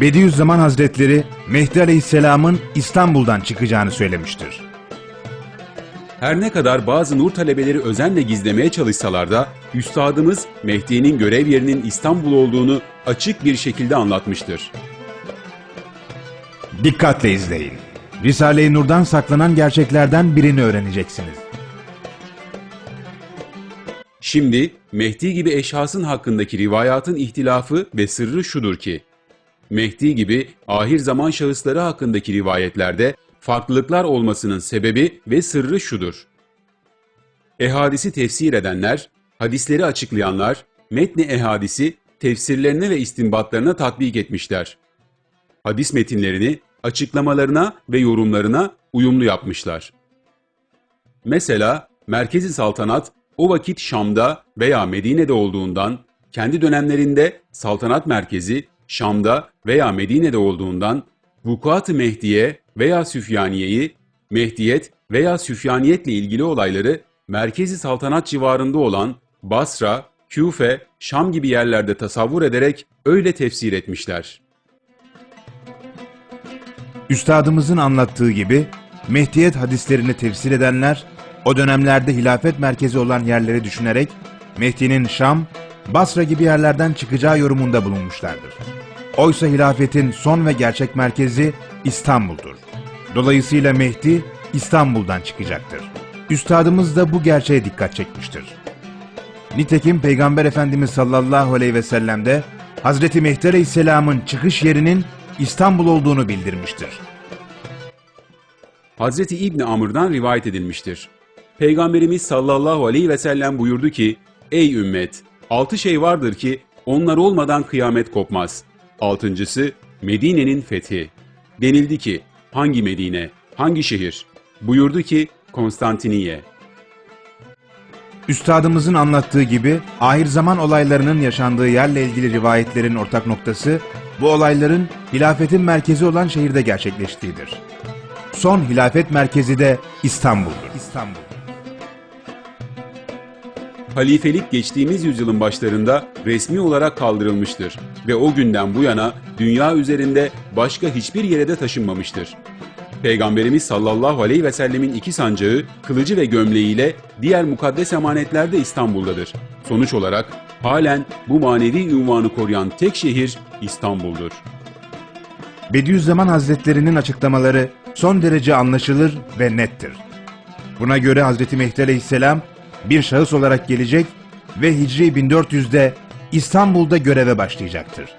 Bediüzzaman Hazretleri Mehdi Aleyhisselam'ın İstanbul'dan çıkacağını söylemiştir. Her ne kadar bazı nur talebeleri özenle gizlemeye çalışsalar da üstadımız Mehdi'nin görev yerinin İstanbul olduğunu açık bir şekilde anlatmıştır. Dikkatle izleyin. Risale-i Nur'dan saklanan gerçeklerden birini öğreneceksiniz. Şimdi Mehdi gibi eşhasın hakkındaki rivayatın ihtilafı ve sırrı şudur ki, Mehdi gibi ahir zaman şahısları hakkındaki rivayetlerde farklılıklar olmasının sebebi ve sırrı şudur. Ehadisi tefsir edenler, hadisleri açıklayanlar, metni ehadisi tefsirlerine ve istinbatlarına tatbik etmişler. Hadis metinlerini açıklamalarına ve yorumlarına uyumlu yapmışlar. Mesela Merkezi Saltanat o vakit Şam'da veya Medine'de olduğundan, kendi dönemlerinde saltanat merkezi Şam'da veya Medine'de olduğundan, vukuat-ı Mehdiye veya Süfyaniye'yi, Mehdiyet veya Süfyaniyetle ilgili olayları Merkezi Saltanat civarında olan Basra, Küfe, Şam gibi yerlerde tasavvur ederek öyle tefsir etmişler. Üstadımızın anlattığı gibi Mehdiyet hadislerini tefsir edenler o dönemlerde hilafet merkezi olan yerleri düşünerek Mehdi'nin Şam, Basra gibi yerlerden çıkacağı yorumunda bulunmuşlardır. Oysa hilafetin son ve gerçek merkezi İstanbul'dur. Dolayısıyla Mehdi İstanbul'dan çıkacaktır. Üstadımız da bu gerçeğe dikkat çekmiştir. Nitekim Peygamber Efendimiz sallallahu aleyhi ve sellem de Hazreti Mehdi Aleyhisselam'ın çıkış yerinin İstanbul olduğunu bildirmiştir. Hazreti İbni Amr'dan rivayet edilmiştir. Peygamberimiz sallallahu aleyhi ve sellem buyurdu ki, Ey ümmet! Altı şey vardır ki onlar olmadan kıyamet kopmaz. Altıncısı Medine'nin fethi. Denildi ki, hangi Medine, hangi şehir? Buyurdu ki, Konstantiniye. Üstadımızın anlattığı gibi ahir zaman olaylarının yaşandığı yerle ilgili rivayetlerin ortak noktası bu olayların hilafetin merkezi olan şehirde gerçekleştiğidir. Son hilafet merkezi de İstanbul'dur. İstanbul. Halifelik geçtiğimiz yüzyılın başlarında resmi olarak kaldırılmıştır ve o günden bu yana dünya üzerinde başka hiçbir yere de taşınmamıştır. Peygamberimiz sallallahu aleyhi ve sellemin iki sancağı, kılıcı ve gömleğiyle diğer mukaddes emanetler de İstanbul'dadır. Sonuç olarak halen bu manevi ünvanı koruyan tek şehir İstanbul'dur. Bediüzzaman Hazretlerinin açıklamaları son derece anlaşılır ve nettir. Buna göre Hazreti Mehdi Aleyhisselam bir şahıs olarak gelecek ve Hicri 1400'de İstanbul'da göreve başlayacaktır.